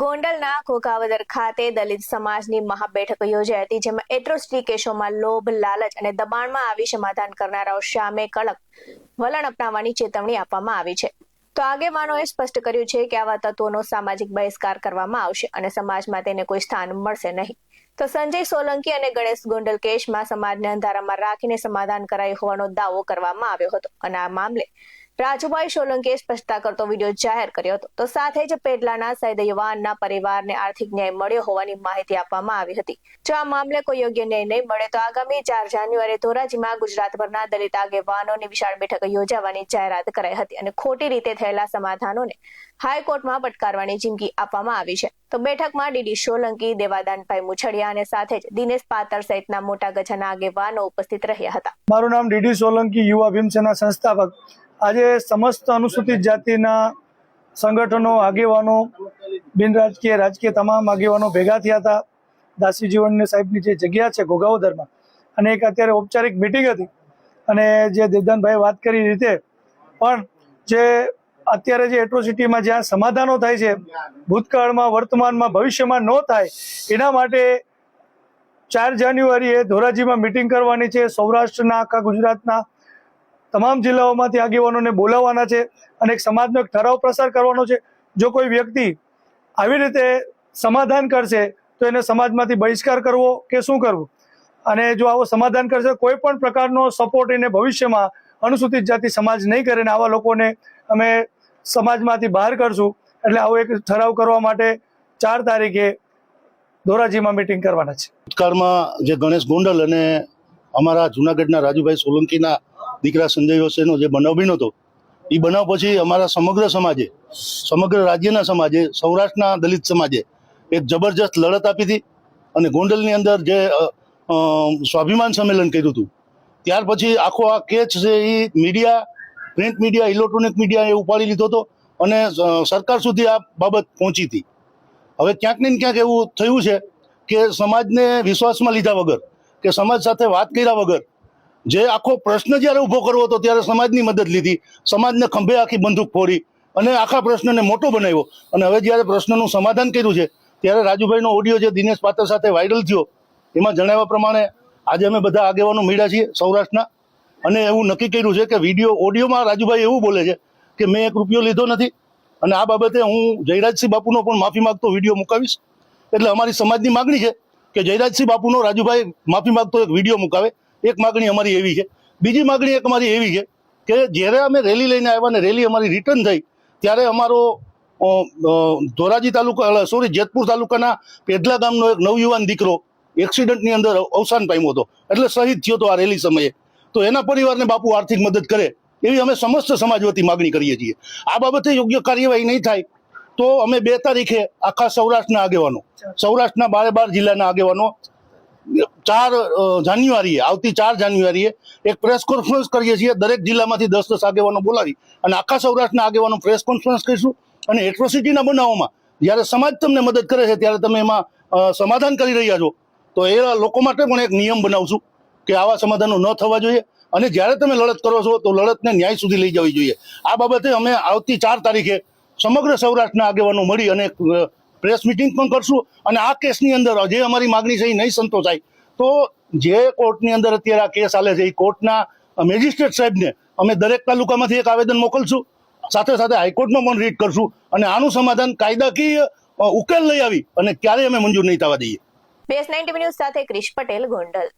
ગોંડલના કોકાવદર ખાતે દલિત સમાજની મહાબેઠક યોજાઈ હતી, જેમાં એટ્રોસિટી કેસોમાં લોભ, લાલચ અને દબાણમાં આવી સમાધાન કરનારાઓ સામે કડક વલણ અપનાવવાની ચેતવણી આપવામાં આવી છે. તો આગેવાનોએ સ્પષ્ટ કર્યું છે કે આવા તત્વોનો સામાજિક બહિષ્કાર કરવામાં આવશે અને સમાજમાં તેને કોઈ સ્થાન મળશે નહીં. તો સંજય સોલંકી અને ગણેશ ગોંડલ કેસમાં સમાજને અંધારામાં રાખીને સમાધાન કરાયું હોવાનો દાવો કરવામાં આવ્યો હતો અને આ મામલે રાજુભાઈ સોલંકીએ સ્પષ્ટતા કરતો વીડિયો જાહેર કર્યો હતો. તો સાથે જ પેટલાના સૈદ યુવાનના પરિવારને આર્થિક ન્યાય મળ્યો હોવાની માહિતી આપવામાં આવી હતી. જો આ મામલે કોઈ યોગ્ય ન્યાય નહીં મળે તો આગામી ચાર જાન્યુઆરીએ ધોરાજીમાં ગુજરાતભરના દલિત આગેવાનોની વિશાળ બેઠક યોજાવાની જાહેરાત કરાઈ હતી અને ખોટી રીતે થયેલા સમાધાનોને હાઈકોર્ટમાં પટકારવાની ચીમકી આપવામાં આવી છે. તો બેઠકમાં ડીડી સોલંકી, દેવાદાનભાઈ મુછડિયા અને સાથે જ દિનેશ પાતર સહિતના મોટા ગજાના આગેવાનો ઉપસ્થિત રહ્યા હતા. મારું નામ ડીડી સોલંકી, યુવા ભીમસેના સંસ્થાપક. આજે સમસ્ત અનુસૂચિત જાતિના સંગઠનો, આગેવાનો, બિન રાજકીય રાજકીય તમામ આગેવાનો ભેગા થયા હતા. દાસી જીવનને સાહેબની જે જગ્યા છે ઘોઘાવદરમાં, અને એક અત્યારે ઔપચારિક મિટિંગ હતી. અને જે દેવદાનભાઈ વાત કરી રીતે, પણ જે અત્યારે જે એટ્રોસિટીમાં જ્યાં સમાધાનો થાય છે, ભૂતકાળમાં, વર્તમાનમાં, ભવિષ્યમાં ન થાય, એના માટે ચાર જાન્યુઆરીએ ધોરાજીમાં મિટિંગ કરવાની છે. સૌરાષ્ટ્રના, આખા ગુજરાતના તમામ જિલ્લાઓમાંથી આગેવાનોને બોલાવવાના છે અને એક સમાજનો એક ઠરાવ પ્રસાર કરવાનો છે. જો કોઈ વ્યક્તિ આવી રીતે સમાધાન કરશે, તો એને સમાજમાંથી બહિષ્કાર કરવો કે શું કરવું? અને જો આવો સમાધાન કરશે કોઈ પણ પ્રકારનો સપોર્ટ એને ભવિષ્યમાં અનુસૂચિત જાતિ સમાજ નહીં કરે ને આવા લોકોને અમે સમાજમાંથી બહાર કરશું એટલે આવો એક ઠરાવ કરવા માટે ચાર તારીખે ધોરાજીમાં મિટિંગ કરવાના છે. ભૂતકાળમાં જે ગણેશ ગોંડલ અને અમારા જુનાગઢના રાજુભાઈ સોલંકીના દીકરા સંજય વસેનો જે બનાવ બન્યો હતો, એ બનાવ પછી અમારા સમગ્ર સમાજે, સમગ્ર રાજ્યના સમાજે, સૌરાષ્ટ્રના દલિત સમાજે એક જબરજસ્ત લડત આપી હતી અને ગોંડલની અંદર જે સ્વાભિમાન સંમેલન કર્યું હતું. ત્યાર પછી આખો આ કેચ છે એ મીડિયા, પ્રિન્ટ મીડિયા, ઇલેક્ટ્રોનિક મીડિયાએ ઉપાડી લીધો હતો અને સરકાર સુધી આ બાબત પહોંચી હતી. હવે ક્યાંક ને ક્યાંક એવું થયું છે કે સમાજને વિશ્વાસમાં લીધા વગર, કે સમાજ સાથે વાત કર્યા વગર જે આખો પ્રશ્ન જ્યારે ઊભો કરવો હતો ત્યારે સમાજની મદદ લીધી. સમાજને ખંભે આખી બંદૂક ફોડી અને આખા પ્રશ્નને મોટો બનાવ્યો. અને હવે જ્યારે પ્રશ્નનું સમાધાન કર્યું છે, ત્યારે રાજુભાઈનો ઓડિયો જે દિનેશ પાત્ર સાથે વાયરલ થયો, એમાં જણાવ્યા પ્રમાણે આજે અમે બધા આગેવાનો મળ્યા છીએ સૌરાષ્ટ્રના. અને એવું નક્કી કર્યું છે કે વીડિયો ઓડિયોમાં રાજુભાઈ એવું બોલે છે કે મેં એક રૂપિયો લીધો નથી. અને આ બાબતે હું જયરાજસિંહ બાપુનો પણ માફી માગતો વીડિયો મુકાવીશ. એટલે અમારી સમાજની માગણી છે કે જયરાજસિંહ બાપુનો રાજુભાઈ માફી માગતો એક વીડિયો મુકાવે. એક માગણી અમારી એવી છે. બીજી માગણી એક અમારી એવી છે કે જ્યારે અમે રેલી લઈને આવ્યા ને રેલી અમારી રિટર્ન થઈ, ત્યારે અમારો ધોરાજી તાલુકા સોરી જેતપુર તાલુકાના પેઢલા ગામનો એક નવયુવાન દીકરો એક્સિડન્ટની અંદર અવસાન પામ્યો હતો. એટલે શહીદ થયો હતો આ રેલી સમયે. તો એના પરિવારને બાપુ આર્થિક મદદ કરે એવી અમે સમસ્ત સમાજ વતી માગણી કરીએ છીએ. આ બાબતે યોગ્ય કાર્યવાહી નહીં થાય તો અમે બે તારીખે આખા સૌરાષ્ટ્રના આગેવાનો, સૌરાષ્ટ્રના બારે બાર જિલ્લાના આગેવાનો ચાર જાન્યુઆરીએ, આવતી ચાર જાન્યુઆરીએ એક પ્રેસ કોન્ફરન્સ કરીએ છીએ. દરેક જિલ્લામાંથી દસ દસ આગેવાનો બોલાવી અને આખા સૌરાષ્ટ્રના આગેવાનો પ્રેસ કોન્ફરન્સ કરીશું અને એટ્રોસિટીના બનાવોમાં જ્યારે સમાજ તમને મદદ કરે છે ત્યારે તમે એમાં સમાધાન કરી રહ્યા છો. તો એ લોકો માટે પણ એક નિયમ બનાવશું કે આવા સમાધાનો ન થવા જોઈએ અને જ્યારે તમે લડત કરો છો તો લડતને ન્યાય સુધી લઈ જવી જોઈએ. આ બાબતે અમે આવતી ચાર તારીખે સમગ્ર સૌરાષ્ટ્રના આગેવાનો મળી અને પ્રેસ મિટિંગ પણ કરશું અને આ કેસની અંદર જે અમારી માગણી છે એ નહીં સંતોષાય. તો જે કોર્ટની અંદર અત્યારે આ કેસ ચાલે છે, એ કોર્ટના મેજિસ્ટ્રેટ સાહેબને અમે દરેક તાલુકામાંથી એક આવેદન મોકલશું. સાથે સાથે હાઈકોર્ટમાં પણ રીટ કરશું અને આનું સમાધાન કાયદાકીય ઉકેલ લઈ આવી અને ક્યારેય અમે મંજૂર નહીં થવા દઈએ. બેસ નાઇન્ટી ન્યૂઝ સાથે ક્રિશ પટેલ ગોંડલ.